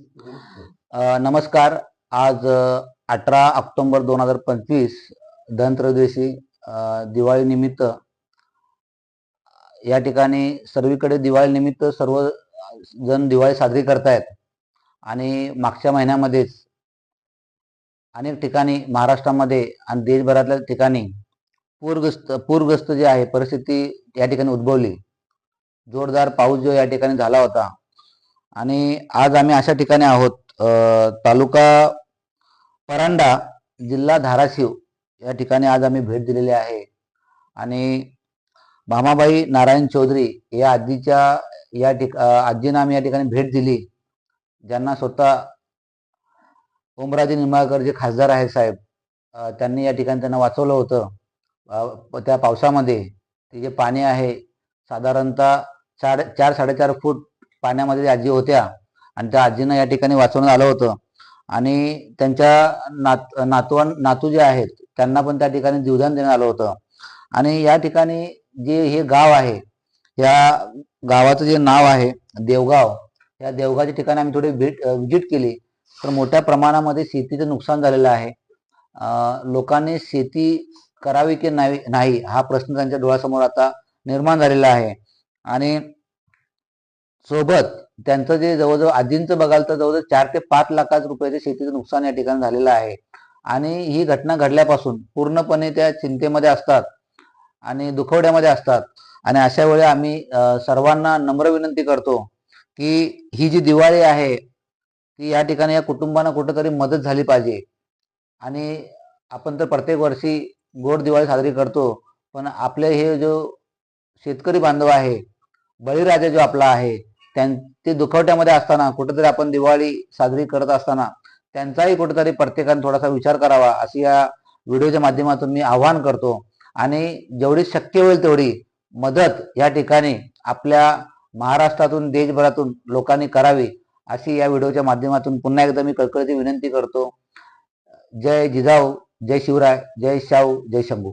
नमस्कार. आज अठरा ऑक्टोबर दोन हजार पंचवीस धनत्रयोदशी अ, दिवाळी निमित्त या ठिकाणी सर्वीकडे दिवाळी निमित्त सर्व जण दिवाळी साजरी करतायत. आणि मागच्या महिन्यामध्येच अनेक ठिकाणी महाराष्ट्रामध्ये आणि देशभरातल्या ठिकाणी पूरग्रस्त पूरग्रस्त जे आहे परिस्थिती या ठिकाणी उद्भवली. जोरदार पाऊस जो या ठिकाणी झाला होता आणि आज आम्ही अशा ठिकाणी आहोत तालुका परांडा जिल्हा धाराशिव या ठिकाणी आज आम्ही भेट दिलेली आहे. आणि भामाबाई नारायण चौधरी या आजीच्या या ठिक आजीनं आजींना आम्ही या ठिकाणी भेट दिली. ज्यांना स्वतः ओमराजे निंबाळकर जे खासदार आहेत साहेब त्यांनी या ठिकाणी त्यांना वाचवलं होतं. त्या पावसामध्ये ते जे पाणी आहे साधारणतः चार चार साडेचार फूट पाण्यामध्ये आजी होत्या आणि त्या आजींना या ठिकाणी वाचवण्यात आलं होतं. आणि त्यांच्या नात नातवान नातू जे आहेत त्यांना पण त्या ठिकाणी जीवदान देण्यात आलं होतं. आणि या ठिकाणी जे हे गाव आहे या गावाचं जे नाव आहे देवगाव या देवगावच्या ठिकाणी आम्ही थोडी भेट विजिट केली. तर मोठ्या प्रमाणामध्ये शेतीचं नुकसान झालेलं आहे. लोकांनी शेती करावी की नाही नाही हा प्रश्न त्यांच्या डोळ्यासमोर आता निर्माण झालेला आहे. आणि सोबत त्यांचं जे जवळजवळ आजींचं बघाल तर जवळजवळ चार ते पाच लाखाच रुपयाचे शेतीचं नुकसान या ठिकाणी झालेलं आहे. आणि ही घटना घडल्यापासून पूर्णपणे त्या चिंतेमध्ये असतात आणि दुखवड्यामध्ये असतात. आणि अशा वेळी आम्ही सर्वांना नम्र विनंती करतो की ही जी दिवाळी आहे ती या ठिकाणी या कुटुंबांना कुठंतरी मदत झाली पाहिजे. आणि आपण तर प्रत्येक वर्षी गोड दिवाळी साजरी करतो पण आपले हे जो शेतकरी बांधव आहे बळीराजा जो आपला आहे ते दुखवट्यामध्ये असताना कुठेतरी आपण दिवाळी साजरी करत असताना त्यांचाही कुठेतरी प्रत्येकाने थोडासा विचार करावा अशी या व्हिडिओच्या माध्यमातून मी आवाहन करतो. आणि जेवढी शक्य होईल तेवढी मदत या ठिकाणी आपल्या महाराष्ट्रातून देशभरातून लोकांनी करावी अशी या व्हिडिओच्या माध्यमातून पुन्हा एकदा मी कळकळीची विनंती करतो. जय जिजाऊ जय शिवराय जय शाहू जय शंभू.